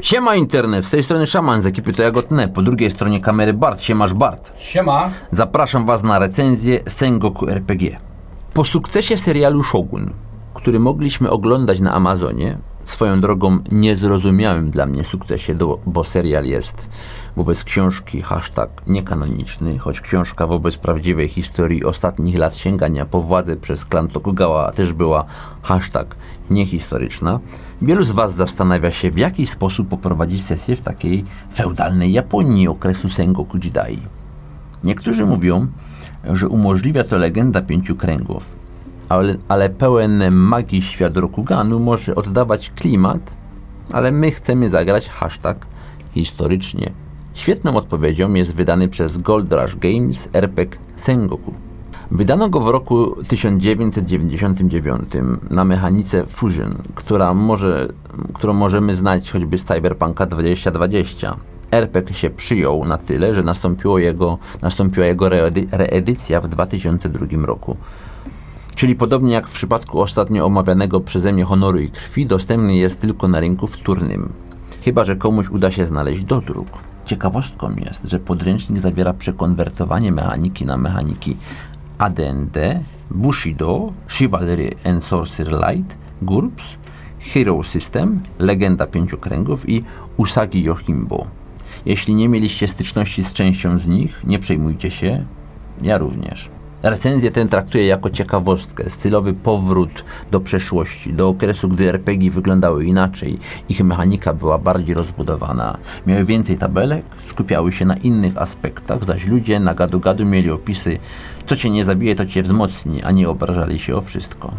Siema internet, z tej strony Szaman z ekipy To Jagotne, po drugiej stronie kamery Bart, siemasz Bart. Siema. Zapraszam Was na recenzję Sengoku RPG. Po sukcesie serialu Shogun, który mogliśmy oglądać na Amazonie, swoją drogą niezrozumiałym dla mnie sukcesie, bo serial jest wobec książki hashtag niekanoniczny, choć książka wobec prawdziwej historii ostatnich lat sięgania po władzę przez klan Tokugawa też była hashtag niehistoryczna. Wielu z Was zastanawia się, w jaki sposób poprowadzić sesję w takiej feudalnej Japonii okresu Sengoku Jidai. Niektórzy mówią, że umożliwia to legenda pięciu kręgów, ale, ale pełen magii świat Rokuganu może oddawać klimat, ale my chcemy zagrać hashtag historycznie. Świetną odpowiedzią jest wydany przez Gold Rush Games RPG Sengoku. Wydano go w roku 1999 na mechanice Fusion, która może, którą możemy znać choćby z Cyberpunka 2020. RPG się przyjął na tyle, że nastąpiło jego, nastąpiła jego reedy, reedycja w 2002 roku. Czyli podobnie jak w przypadku ostatnio omawianego przeze mnie Honoru i Krwi, dostępny jest tylko na rynku wtórnym. Chyba, że komuś uda się znaleźć dodruk. Ciekawostką jest, że podręcznik zawiera przekonwertowanie mechaniki na mechaniki AD&D, Bushido, Chivalry and Sorcery Light, GURPS, Hero System, Legenda Pięciu Kręgów i Usagi Yohimbo. Jeśli nie mieliście styczności z częścią z nich, nie przejmujcie się, ja również. Recenzję ten traktuję jako ciekawostkę, stylowy powrót do przeszłości, do okresu, gdy RPG wyglądały inaczej, ich mechanika była bardziej rozbudowana, miały więcej tabelek, skupiały się na innych aspektach, zaś ludzie na gadu-gadu mieli opisy, co cię nie zabije, to cię wzmocni, a nie obrażali się o wszystko.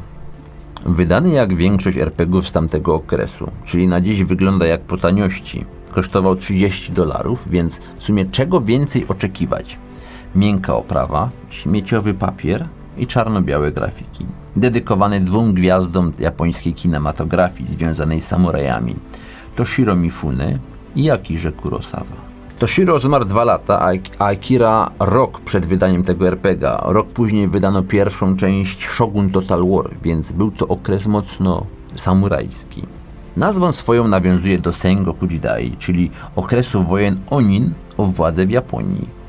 Wydany jak większość RPGów z tamtego okresu, czyli na dziś wygląda jak po taniości, kosztował 30 dolarów, więc w sumie czego więcej oczekiwać? Miękka oprawa, śmieciowy papier i czarno-białe grafiki. Dedykowany dwóm gwiazdom japońskiej kinematografii związanej z samurajami. Toshiro Mifune i Akirze Kurosawa. Toshiro zmarł dwa lata, a Akira rok przed wydaniem tego RPGa. Rok później wydano pierwszą część Shogun Total War, więc był to okres mocno samurajski. Nazwą swoją nawiązuje do Sengoku Jidai, czyli okresu wojen Onin o władzę w Japonii.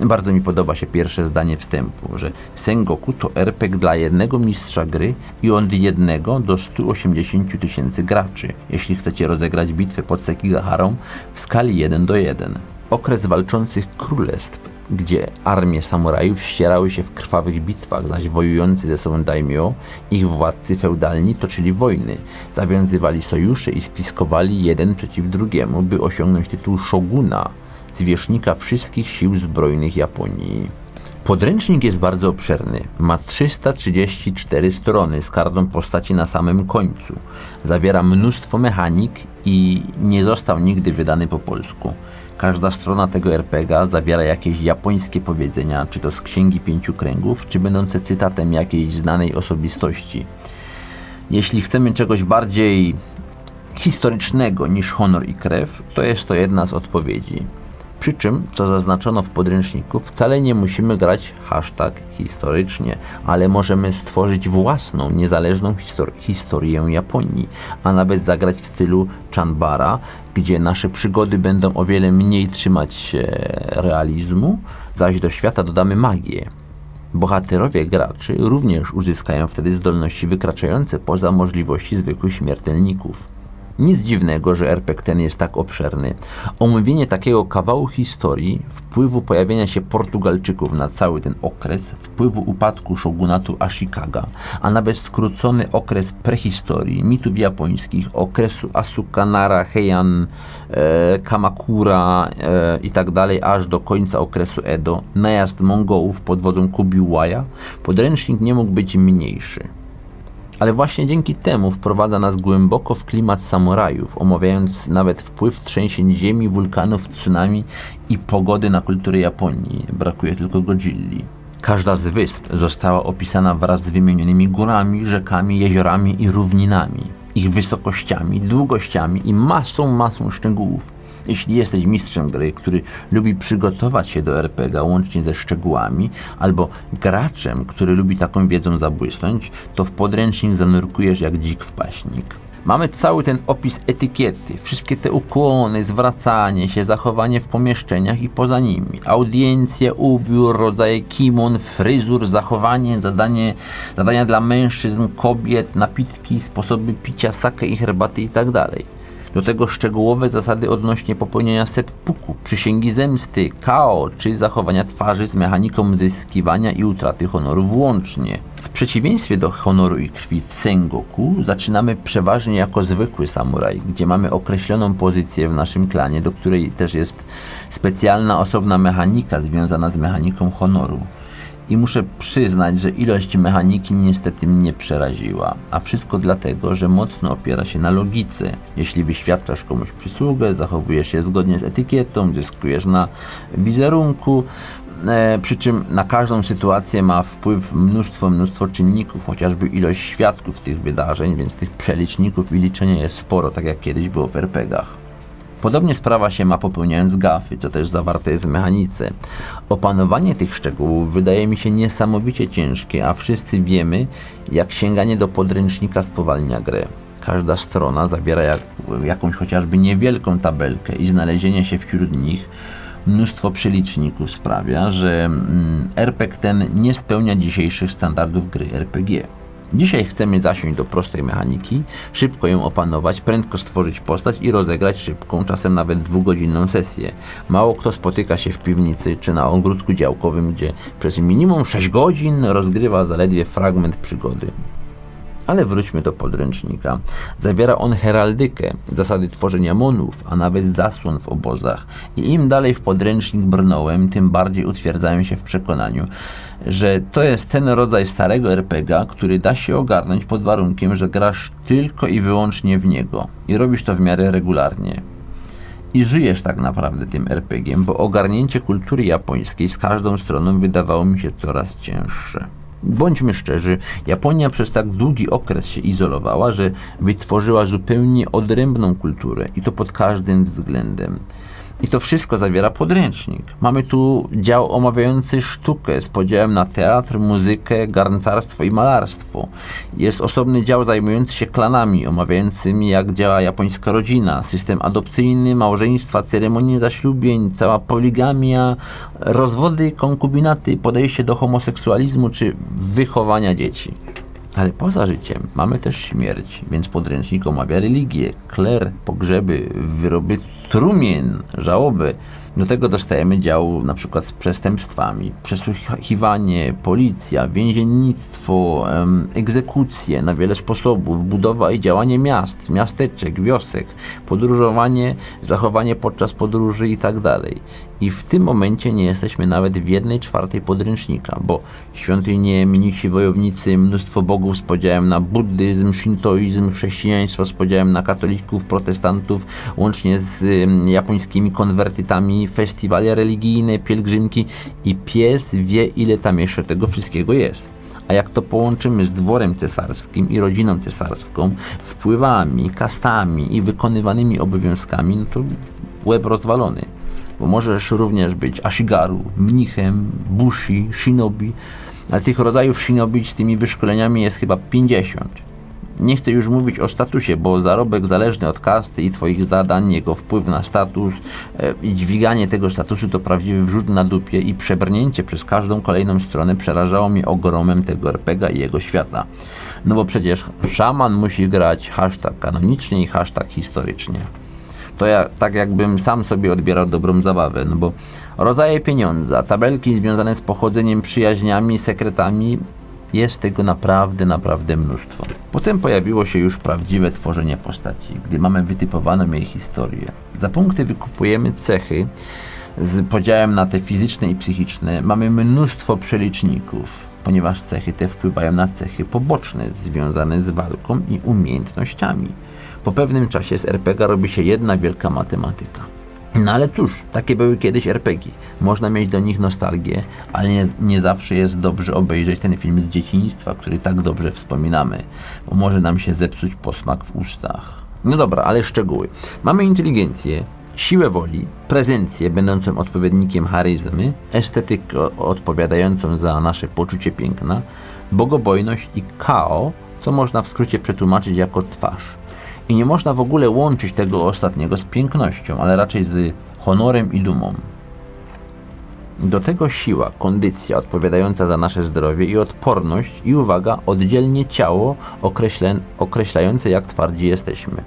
Bardzo mi podoba się pierwsze zdanie wstępu, że Sengoku to RPG dla jednego mistrza gry i od jednego do 180 tysięcy graczy, jeśli chcecie rozegrać bitwę pod Sekigaharą w skali 1 do 1. Okres walczących królestw, gdzie armie samurajów ścierały się w krwawych bitwach, zaś wojujący ze sobą daimyo, ich władcy feudalni toczyli wojny, zawiązywali sojusze i spiskowali jeden przeciw drugiemu, by osiągnąć tytuł shoguna, zwierzchnika wszystkich sił zbrojnych Japonii. Podręcznik jest bardzo obszerny. Ma 334 strony z kartą postaci na samym końcu. Zawiera mnóstwo mechanik i nie został nigdy wydany po polsku. Każda strona tego RPGa zawiera jakieś japońskie powiedzenia, czy to z Księgi Pięciu Kręgów, czy będące cytatem jakiejś znanej osobistości. Jeśli chcemy czegoś bardziej historycznego niż honor i krew, to jest to jedna z odpowiedzi. Przy czym, co zaznaczono w podręczniku, wcale nie musimy grać hashtag historycznie, ale możemy stworzyć własną, niezależną histor- historię Japonii, a nawet zagrać w stylu Chanbara, gdzie nasze przygody będą o wiele mniej trzymać się realizmu, zaś do świata dodamy magię. Bohaterowie graczy również uzyskają wtedy zdolności wykraczające poza możliwości zwykłych śmiertelników. Nic dziwnego, że RPG ten jest tak obszerny. Omówienie takiego kawału historii, wpływu pojawienia się Portugalczyków na cały ten okres, wpływu upadku shogunatu Ashikaga, a nawet skrócony okres prehistorii, mitów japońskich, okresu Asukanara, Heian, e, Kamakura e, i tak aż do końca okresu Edo, najazd Mongołów pod wodzą Kubiłaya, podręcznik nie mógł być mniejszy. Ale właśnie dzięki temu wprowadza nas głęboko w klimat samurajów, omawiając nawet wpływ trzęsień ziemi, wulkanów, tsunami i pogody na kulturę Japonii. Brakuje tylko Godzilli. Każda z wysp została opisana wraz z wymienionymi górami, rzekami, jeziorami i równinami, ich wysokościami, długościami i masą, masą szczegółów. Jeśli jesteś mistrzem gry, który lubi przygotować się do RPG łącznie ze szczegółami, albo graczem, który lubi taką wiedzą zabłysnąć, to w podręcznik zanurkujesz jak dzik w paśnik. Mamy cały ten opis etykiety, wszystkie te ukłony, zwracanie się, zachowanie w pomieszczeniach i poza nimi, audiencje, ubiór, rodzaje kimon, fryzur, zachowanie, zadanie, zadania dla mężczyzn, kobiet, napitki, sposoby picia sake i herbaty itd. Do tego szczegółowe zasady odnośnie popełnienia seppuku, przysięgi zemsty, KO czy zachowania twarzy z mechaniką zyskiwania i utraty honoru włącznie. W przeciwieństwie do honoru i krwi w Sengoku zaczynamy przeważnie jako zwykły samuraj, gdzie mamy określoną pozycję w naszym klanie, do której też jest specjalna osobna mechanika związana z mechaniką honoru. I muszę przyznać, że ilość mechaniki niestety mnie przeraziła. A wszystko dlatego, że mocno opiera się na logice. Jeśli wyświadczasz komuś przysługę, zachowujesz się zgodnie z etykietą, zyskujesz na wizerunku, e, przy czym na każdą sytuację ma wpływ mnóstwo, mnóstwo czynników, chociażby ilość świadków tych wydarzeń, więc tych przeliczników i liczenia jest sporo, tak jak kiedyś było w RPGach. Podobnie sprawa się ma popełniając gafy, to też zawarte jest w mechanice. Opanowanie tych szczegółów wydaje mi się niesamowicie ciężkie, a wszyscy wiemy, jak sięganie do podręcznika spowalnia grę. Każda strona zawiera jak, jakąś chociażby niewielką tabelkę i znalezienie się wśród nich mnóstwo przeliczników sprawia, że mm, RPG ten nie spełnia dzisiejszych standardów gry RPG. Dzisiaj chcemy zasiąść do prostej mechaniki, szybko ją opanować, prędko stworzyć postać i rozegrać szybką, czasem nawet dwugodzinną sesję. Mało kto spotyka się w piwnicy czy na ogródku działkowym, gdzie przez minimum 6 godzin rozgrywa zaledwie fragment przygody. Ale wróćmy do podręcznika. Zawiera on heraldykę, zasady tworzenia monów, a nawet zasłon w obozach. I im dalej w podręcznik brnąłem, tym bardziej utwierdzają się w przekonaniu, że to jest ten rodzaj starego RPG, który da się ogarnąć pod warunkiem, że grasz tylko i wyłącznie w niego i robisz to w miarę regularnie. I żyjesz tak naprawdę tym RPG-iem, bo ogarnięcie kultury japońskiej z każdą stroną wydawało mi się coraz cięższe. Bądźmy szczerzy, Japonia przez tak długi okres się izolowała, że wytworzyła zupełnie odrębną kulturę i to pod każdym względem. I to wszystko zawiera podręcznik. Mamy tu dział omawiający sztukę z podziałem na teatr, muzykę, garncarstwo i malarstwo. Jest osobny dział zajmujący się klanami, omawiającymi jak działa japońska rodzina, system adopcyjny, małżeństwa, ceremonie zaślubień, cała poligamia, rozwody, konkubinaty, podejście do homoseksualizmu czy wychowania dzieci. Ale poza życiem mamy też śmierć, więc podręcznik omawia religię, kler, pogrzeby, wyroby trumien, żałoby. Do tego dostajemy dział na przykład z przestępstwami, przesłuchiwanie, policja, więziennictwo, egzekucje na wiele sposobów, budowa i działanie miast, miasteczek, wiosek, podróżowanie, zachowanie podczas podróży itd. Tak I w tym momencie nie jesteśmy nawet w jednej czwartej podręcznika, bo świątynie, mnisi, wojownicy, mnóstwo bogów z podziałem na buddyzm, shintoizm, chrześcijaństwo z podziałem na katolików, protestantów, łącznie z japońskimi konwertytami, festiwale religijne, pielgrzymki i pies wie ile tam jeszcze tego wszystkiego jest. A jak to połączymy z dworem cesarskim i rodziną cesarską, wpływami, kastami i wykonywanymi obowiązkami, no to łeb rozwalony. Bo możesz również być ashigaru, mnichem, bushi, shinobi, ale tych rodzajów shinobi z tymi wyszkoleniami jest chyba 50. Nie chcę już mówić o statusie, bo zarobek zależny od kasty i Twoich zadań, jego wpływ na status e, i dźwiganie tego statusu to prawdziwy wrzut na dupie i przebrnięcie przez każdą kolejną stronę przerażało mnie ogromem tego RPGa i jego świata. No bo przecież szaman musi grać hashtag kanonicznie i hashtag historycznie. To ja tak jakbym sam sobie odbierał dobrą zabawę, no bo rodzaje pieniądza, tabelki związane z pochodzeniem, przyjaźniami, sekretami jest tego naprawdę, naprawdę mnóstwo. Potem pojawiło się już prawdziwe tworzenie postaci, gdy mamy wytypowaną jej historię. Za punkty wykupujemy cechy z podziałem na te fizyczne i psychiczne. Mamy mnóstwo przeliczników, ponieważ cechy te wpływają na cechy poboczne związane z walką i umiejętnościami. Po pewnym czasie z RPG robi się jedna wielka matematyka. No ale cóż, takie były kiedyś RPG. Można mieć do nich nostalgię, ale nie, nie, zawsze jest dobrze obejrzeć ten film z dzieciństwa, który tak dobrze wspominamy, bo może nam się zepsuć posmak w ustach. No dobra, ale szczegóły. Mamy inteligencję, siłę woli, prezencję będącą odpowiednikiem charyzmy, estetykę odpowiadającą za nasze poczucie piękna, bogobojność i kao, co można w skrócie przetłumaczyć jako twarz. I nie można w ogóle łączyć tego ostatniego z pięknością, ale raczej z honorem i dumą. Do tego siła, kondycja odpowiadająca za nasze zdrowie i odporność i uwaga, oddzielnie ciało określę, określające jak twardzi jesteśmy.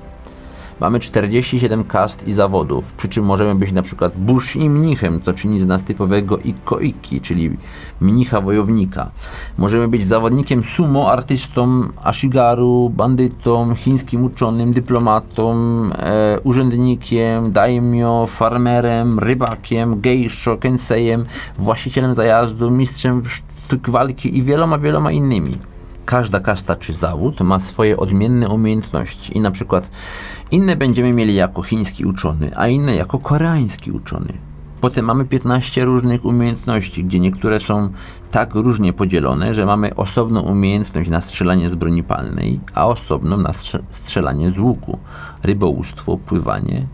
Mamy 47 kast i zawodów, przy czym możemy być na przykład burz i mnichem, co czyni z nas typowego ikoiki, czyli mnicha wojownika. Możemy być zawodnikiem sumo, artystą, ashigaru, bandytą, chińskim uczonym, dyplomatą, e, urzędnikiem, daimyo, farmerem, rybakiem, geisho, kensejem, właścicielem zajazdu, mistrzem sztuk walki i wieloma, wieloma innymi każda kasta czy zawód ma swoje odmienne umiejętności i na przykład inne będziemy mieli jako chiński uczony, a inne jako koreański uczony. Potem mamy 15 różnych umiejętności, gdzie niektóre są tak różnie podzielone, że mamy osobną umiejętność na strzelanie z broni palnej, a osobną na strzelanie z łuku, rybołówstwo, pływanie,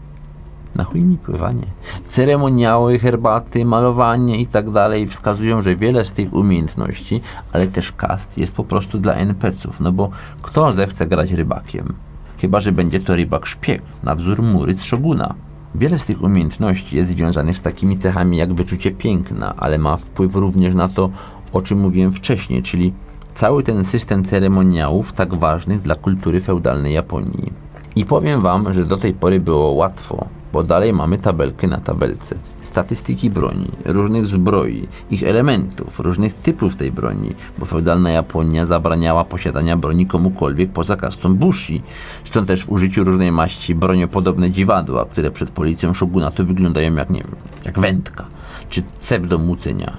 na chuj mi pływanie. Ceremoniały, herbaty, malowanie i tak dalej wskazują, że wiele z tych umiejętności, ale też kast jest po prostu dla NPC-ów, no bo kto zechce grać rybakiem? Chyba, że będzie to rybak szpieg, na wzór mury Szoguna. Wiele z tych umiejętności jest związanych z takimi cechami jak wyczucie piękna, ale ma wpływ również na to, o czym mówiłem wcześniej, czyli cały ten system ceremoniałów tak ważnych dla kultury feudalnej Japonii. I powiem Wam, że do tej pory było łatwo, bo dalej mamy tabelkę na tabelce. Statystyki broni, różnych zbroi, ich elementów, różnych typów tej broni, bo feudalna Japonia zabraniała posiadania broni komukolwiek poza kastą bushi. Stąd też w użyciu różnej maści broniopodobne dziwadła, które przed policją shogunatu wyglądają jak, nie wiem, jak wędka, czy cep do mucenia.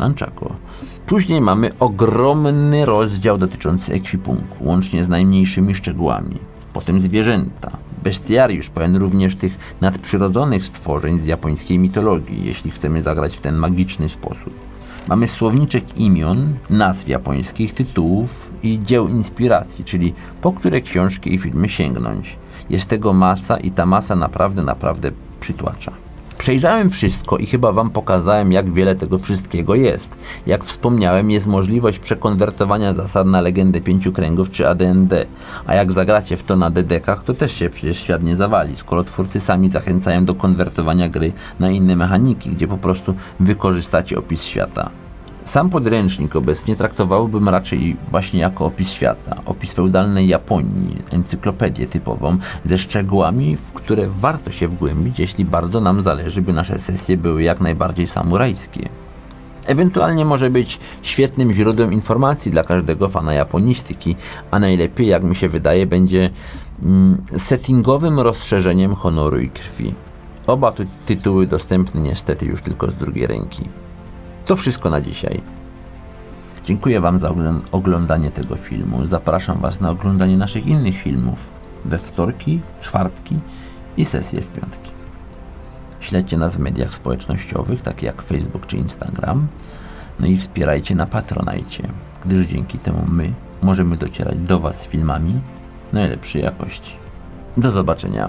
Nunchaku. Później mamy ogromny rozdział dotyczący ekwipunku, łącznie z najmniejszymi szczegółami. Potem zwierzęta, bestiariusz, pełen również tych nadprzyrodzonych stworzeń z japońskiej mitologii, jeśli chcemy zagrać w ten magiczny sposób. Mamy słowniczek imion, nazw japońskich, tytułów i dzieł inspiracji, czyli po które książki i filmy sięgnąć. Jest tego masa i ta masa naprawdę, naprawdę przytłacza. Przejrzałem wszystko i chyba Wam pokazałem, jak wiele tego wszystkiego jest. Jak wspomniałem, jest możliwość przekonwertowania zasad na legendę pięciu kręgów czy AD&D. A jak zagracie w to na DDK, to też się przecież świat nie zawali, skoro twórcy sami zachęcają do konwertowania gry na inne mechaniki, gdzie po prostu wykorzystacie opis świata. Sam podręcznik obecnie traktowałbym raczej właśnie jako opis świata, opis feudalnej Japonii, encyklopedię typową, ze szczegółami, w które warto się wgłębić, jeśli bardzo nam zależy, by nasze sesje były jak najbardziej samurajskie. Ewentualnie może być świetnym źródłem informacji dla każdego fana japonistyki, a najlepiej, jak mi się wydaje, będzie mm, settingowym rozszerzeniem honoru i krwi. Oba tytuły dostępne niestety już tylko z drugiej ręki. To wszystko na dzisiaj. Dziękuję Wam za oglądanie tego filmu. Zapraszam Was na oglądanie naszych innych filmów we wtorki, czwartki i sesje w piątki. Śledźcie nas w mediach społecznościowych, takich jak Facebook czy Instagram. No i wspierajcie na Patronajcie, gdyż dzięki temu my możemy docierać do Was z filmami najlepszej jakości. Do zobaczenia.